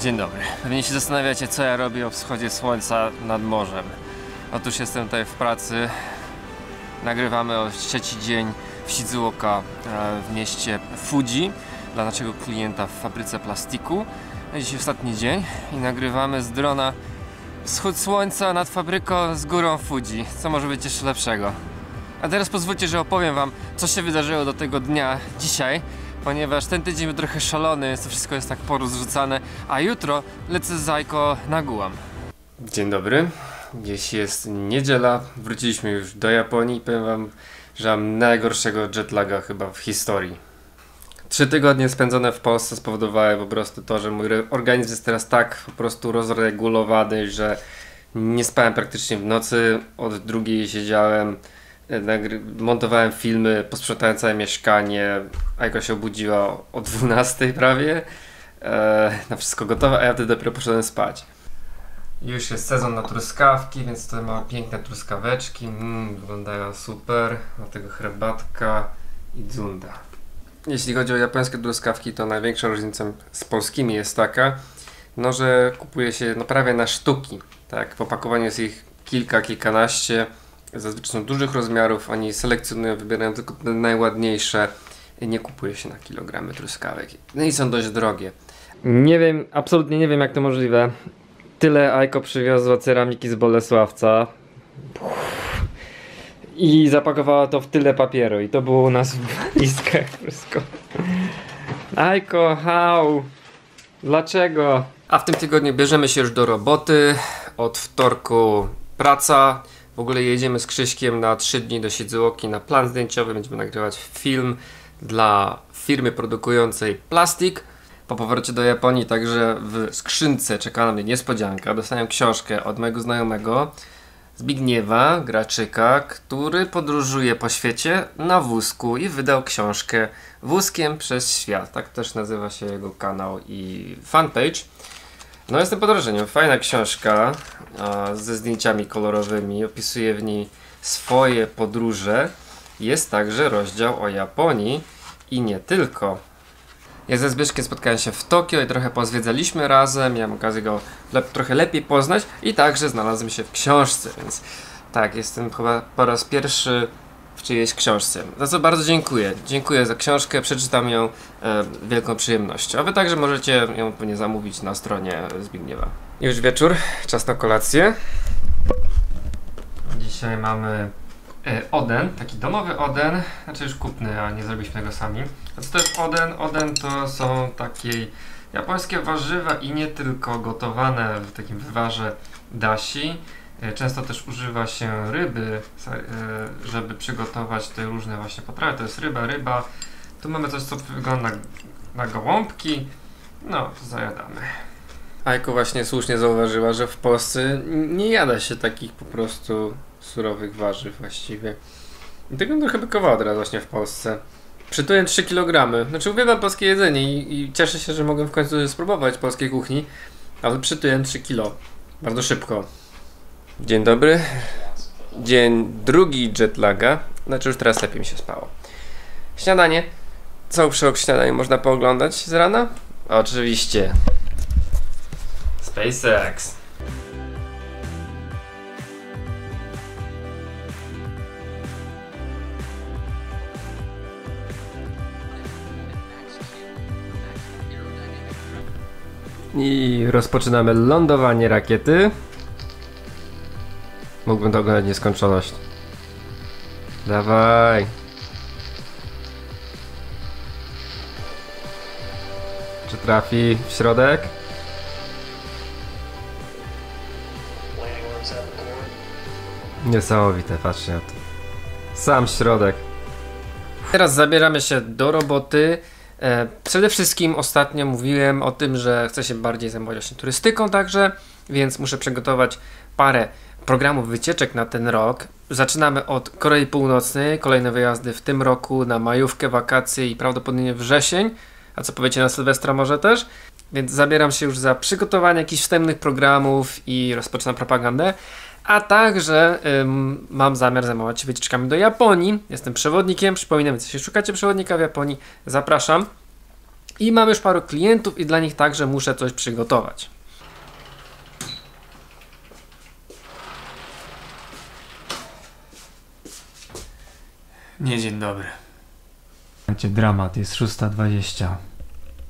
Dzień dobry. Pewnie się zastanawiacie, co ja robię o wschodzie słońca nad morzem. Otóż jestem tutaj w pracy. Nagrywamy o trzeci dzień w Shizuoka e, w mieście Fuji dla naszego klienta w fabryce plastiku. Dzisiaj ostatni dzień i nagrywamy z drona wschód słońca nad fabryką z górą Fuji. Co może być jeszcze lepszego? A teraz pozwólcie, że opowiem wam, co się wydarzyło do tego dnia dzisiaj, ponieważ ten tydzień był trochę szalony, to wszystko jest tak porozrzucane, a jutro lecę z Zajko na Guam. Dzień dobry. Dziś jest niedziela, wróciliśmy już do Japonii powiem wam, że mam najgorszego jetlaga chyba w historii. Trzy tygodnie spędzone w Polsce spowodowały po prostu to, że mój organizm jest teraz tak po prostu rozregulowany, że nie spałem praktycznie w nocy, od drugiej siedziałem, montowałem filmy, posprzątałem całe mieszkanie, Ajko się obudziła o 12 prawie, e, na wszystko gotowe, a ja wtedy dopiero poszedłem spać. Już jest sezon na truskawki, więc tutaj mamy piękne truskaweczki, mm, wyglądają super, dlatego herbatka i dzunda. Jeśli chodzi o japońskie truskawki, to największą różnicą z polskimi jest taka, no że kupuje się no prawie na sztuki. Tak, w opakowaniu jest ich kilka, kilkanaście. Zazwyczaj są dużych rozmiarów, oni selekcjonują, wybierają tylko te najładniejsze. i Nie kupuje się na kilogramy truskawek. No i są dość drogie. Nie wiem, absolutnie nie wiem jak to możliwe. Tyle Ajko przywiozła ceramiki z Bolesławca. I zapakowała to w tyle papieru i to było u nas w walizkach wszystko. Ajko, how? Dlaczego? A w tym tygodniu bierzemy się już do roboty. Od wtorku praca. W ogóle jedziemy z Krzyśkiem na 3 dni do Sidzuoki na plan zdjęciowy. Będziemy nagrywać film dla firmy produkującej plastik. Po powrocie do Japonii także w skrzynce czeka na mnie niespodzianka. Dostałem książkę od mojego znajomego Zbigniewa Graczyka, który podróżuje po świecie na wózku i wydał książkę Wózkiem przez świat. Tak też nazywa się jego kanał i fanpage. No jestem pod wrażeniem. Fajna książka a, ze zdjęciami kolorowymi. Opisuje w niej swoje podróże. Jest także rozdział o Japonii i nie tylko. Ja ze Zbyszkiem spotkałem się w Tokio i trochę pozwiedzaliśmy razem. Miałem okazję go lep- trochę lepiej poznać i także znalazłem się w książce, więc tak, jestem chyba po raz pierwszy w czyjejś książce. Za co bardzo dziękuję. Dziękuję za książkę, przeczytam ją e, wielką przyjemnością. A wy także możecie ją pewnie zamówić na stronie Zbigniewa. Już wieczór, czas na kolację. Dzisiaj mamy e, Oden, taki domowy Oden, znaczy już kupny, a nie zrobiliśmy tego sami. A co to jest Oden? Oden to są takie japońskie warzywa i nie tylko gotowane w takim wywarze dashi. E, Często też używa się ryby, e, żeby przygotować te różne właśnie potrawy. To jest ryba, ryba. Tu mamy coś, co wygląda na gołąbki. No, to zajadamy. Ajko właśnie słusznie zauważyła, że w Polsce nie jada się takich po prostu surowych warzyw właściwie. I tego trochę bykowało teraz właśnie w Polsce. Przytuję 3 kg. Znaczy uwielbiam polskie jedzenie i, i cieszę się, że mogę w końcu spróbować polskiej kuchni, ale przytuję 3 kg. Bardzo szybko. Dzień dobry. Dzień drugi jetlaga. Znaczy już teraz lepiej mi się spało. Śniadanie. Cały przełok śniadania można pooglądać z rana? Oczywiście. SpaceX. I rozpoczynamy lądowanie rakiety. Mógłbym to oglądać nieskończoność. Dawaj. Czy trafi w środek? Niesamowite, patrzcie na to. Sam środek. Teraz zabieramy się do roboty. E, przede wszystkim ostatnio mówiłem o tym, że chcę się bardziej zajmować właśnie turystyką także, więc muszę przygotować parę programów wycieczek na ten rok. Zaczynamy od Korei Północnej, kolejne wyjazdy w tym roku na majówkę, wakacje i prawdopodobnie wrzesień. A co powiecie na Sylwestra może też? Więc zabieram się już za przygotowanie jakichś wstępnych programów i rozpoczynam propagandę. A także ym, mam zamiar zajmować się wycieczkami do Japonii. Jestem przewodnikiem. Przypominam, jeśli szukacie przewodnika w Japonii, zapraszam. I mam już paru klientów i dla nich także muszę coś przygotować. Nie dzień dobry. Macie dramat, jest 6.20.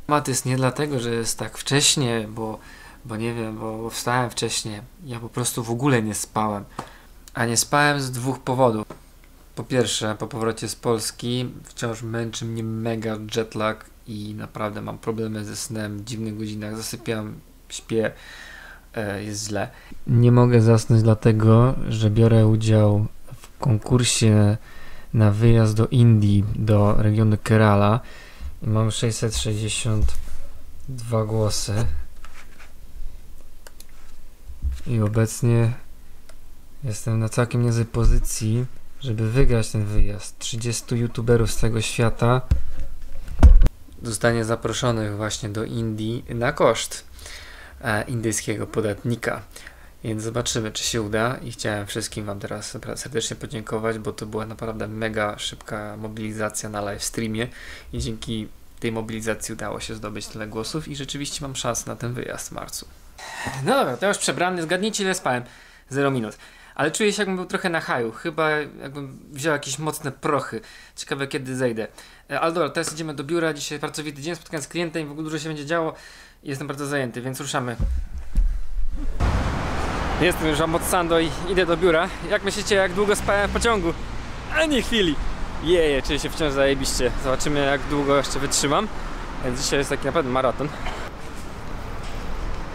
Dramat jest nie dlatego, że jest tak wcześnie, bo, bo nie wiem, bo wstałem wcześniej. Ja po prostu w ogóle nie spałem. A nie spałem z dwóch powodów. Po pierwsze, po powrocie z Polski wciąż męczy mnie mega jetlag i naprawdę mam problemy ze snem. W dziwnych godzinach zasypiam, śpię, e, jest źle. Nie mogę zasnąć dlatego, że biorę udział w konkursie na wyjazd do Indii, do regionu Kerala i mam 662 głosy. I obecnie jestem na całkiem niezłej pozycji, żeby wygrać ten wyjazd. 30 youtuberów z całego świata zostanie zaproszonych właśnie do Indii na koszt e, indyjskiego podatnika. Więc zobaczymy, czy się uda. I chciałem wszystkim Wam teraz serdecznie podziękować, bo to była naprawdę mega szybka mobilizacja na live streamie i dzięki tej mobilizacji udało się zdobyć tyle głosów i rzeczywiście mam szansę na ten wyjazd w marcu. No dobra, to już przebrany. Zgadnijcie, ile spałem. 0 minut. Ale czuję się, jakbym był trochę na haju. Chyba jakbym wziął jakieś mocne prochy. Ciekawe, kiedy zejdę. E, Ale dobra, teraz idziemy do biura. Dzisiaj pracowity dzień, spotkałem z klientem i w ogóle dużo się będzie działo. Jestem bardzo zajęty, więc ruszamy. Jestem już Ambotsando i idę do biura. Jak myślicie, jak długo spałem w pociągu? A nie chwili. Jeje, czuję się wciąż zajebiście. Zobaczymy, jak długo jeszcze wytrzymam. Więc dzisiaj jest taki naprawdę maraton.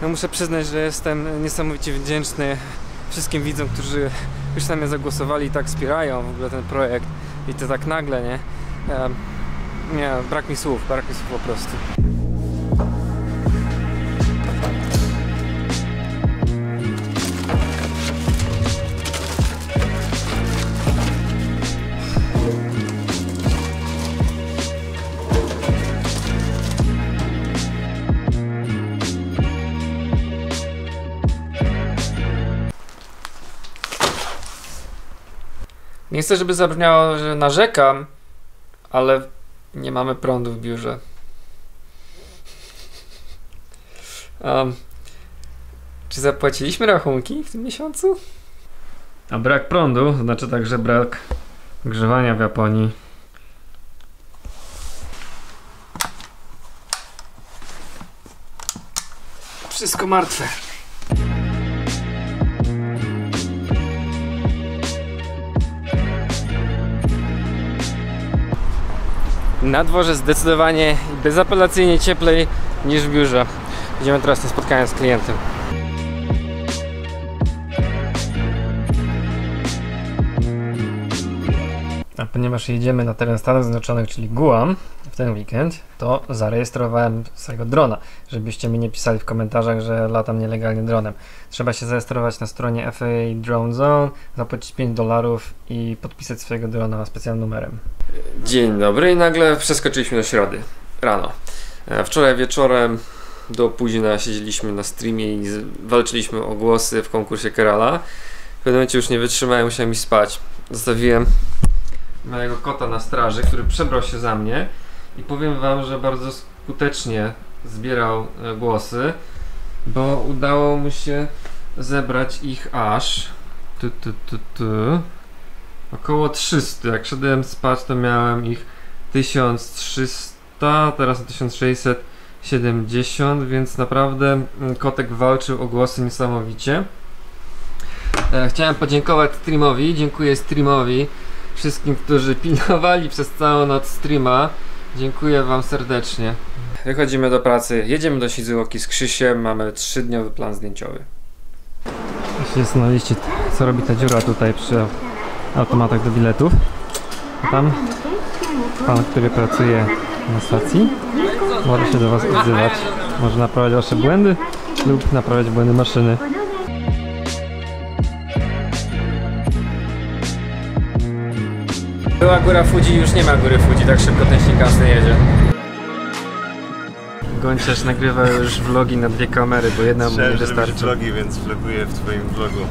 No muszę przyznać, że jestem niesamowicie wdzięczny wszystkim widzom, którzy już na mnie zagłosowali i tak wspierają w ogóle ten projekt. I to tak nagle, nie? Nie, brak mi słów, brak mi słów po prostu. Nie chcę, żeby zabrzmiało, że narzekam, ale nie mamy prądu w biurze. Um, czy zapłaciliśmy rachunki w tym miesiącu? A brak prądu znaczy także brak grzewania w Japonii. Wszystko martwe. Na dworze zdecydowanie bezapelacyjnie cieplej niż w biurze. Idziemy teraz na spotkanie z klientem. A ponieważ jedziemy na teren Stanów Zjednoczonych, czyli Guam w ten weekend, to zarejestrowałem swojego drona, żebyście mi nie pisali w komentarzach, że latam nielegalnie dronem. Trzeba się zarejestrować na stronie FAA Drone Zone, zapłacić 5 dolarów i podpisać swojego drona specjalnym numerem. Dzień dobry i nagle przeskoczyliśmy do środy rano. E, Wczoraj wieczorem do późna siedzieliśmy na streamie i walczyliśmy o głosy w konkursie Kerala. W pewnym momencie już nie wytrzymałem, musiałem iść spać. Zostawiłem mojego kota na straży, który przebrał się za mnie i powiem wam, że bardzo skutecznie zbierał e, głosy, bo udało mu się zebrać ich aż tu, tu, tu, tu, około 300. Jak szedłem spać, to miałem ich 1300, teraz na 1670, więc naprawdę mm, kotek walczył o głosy niesamowicie. E, Chciałem podziękować streamowi, dziękuję streamowi, wszystkim, którzy pilnowali przez całą noc streama. Dziękuję Wam serdecznie. Wychodzimy do pracy, jedziemy do Shizuoki z Krzysiem, mamy trzydniowy plan zdjęciowy. Jeśli zastanawialiście, co robi ta dziura tutaj przy automatach do biletów, to tam pan, który pracuje na stacji, może się do Was odzywać. Może naprawiać Wasze błędy lub naprawiać błędy maszyny. Była góra Fuji, już nie ma góry Fuji, tak szybko ten Shinkansen jedzie. Gonciarz nagrywa już vlogi na dwie kamery, bo jedna mu nie Chciałem wystarczy. vlogi, więc vloguję w twoim vlogu.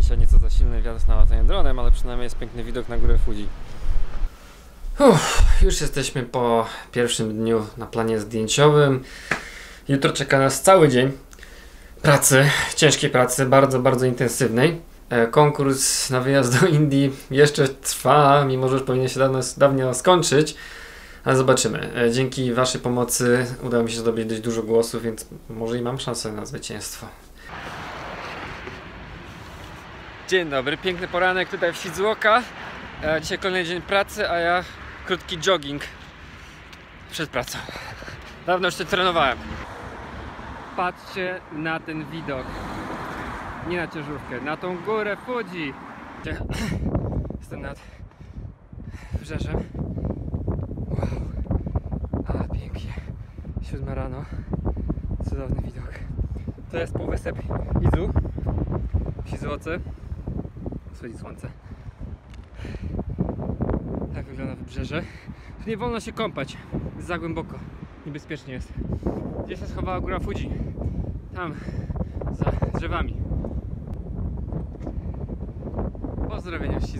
Dzisiaj nieco za silny wiatr z naładzeniem dronem, ale przynajmniej jest piękny widok na górę Fuji. Uff, już jesteśmy po pierwszym dniu na planie zdjęciowym. Jutro czeka nas cały dzień pracy, ciężkiej pracy, bardzo, bardzo intensywnej. E, Konkurs na wyjazd do Indii jeszcze trwa, mimo że już powinien się dawno, dawno skończyć. Ale zobaczymy. E, Dzięki Waszej pomocy udało mi się zdobyć dość dużo głosów, więc może i mam szansę na zwycięstwo. Dzień dobry, piękny poranek tutaj w Shizuoka. E, Dzisiaj kolejny dzień pracy, a ja krótki jogging przed pracą. Dawno już się trenowałem. Patrzcie na ten widok. Nie na ciężarówkę, na tą górę Fuji. Jestem nad wybrzeżem. Wow. Ale pięknie. Siódma rano. Cudowny widok. To jest półwysep Izu. W Shizuoce. Wschodzi słońce. Tak wygląda wybrzeże. Tu nie wolno się kąpać. Za głęboko. Niebezpiecznie jest. Gdzie się schowała góra Fuji? Tam, za drzewami. Pozdrowienia z.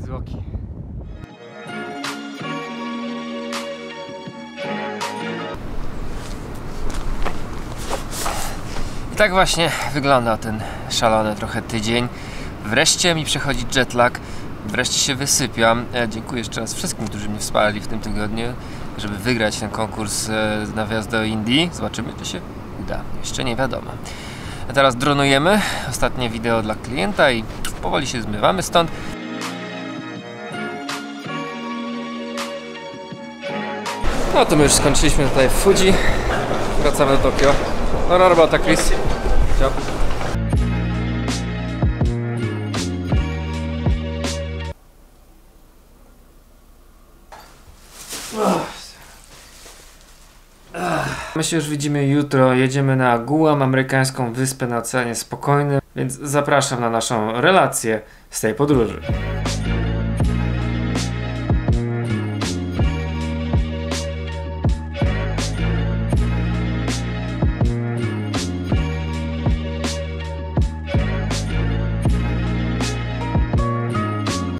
I tak właśnie wygląda ten szalony trochę tydzień. Wreszcie mi przechodzi jetlag, wreszcie się wysypiam. E, dziękuję jeszcze raz wszystkim, którzy mnie wsparli w tym tygodniu, żeby wygrać ten konkurs e, na wjazd do Indii. Zobaczymy, czy się uda. Jeszcze nie wiadomo. A teraz dronujemy. Ostatnie wideo dla klienta i powoli się zmywamy stąd. No to my już skończyliśmy tutaj w Fuji. Wracamy do Tokio. Dobra robota, Chris. Ciao. My się już widzimy jutro. Jedziemy na Guam, amerykańską wyspę na Oceanie Spokojnym, więc zapraszam na naszą relację z tej podróży.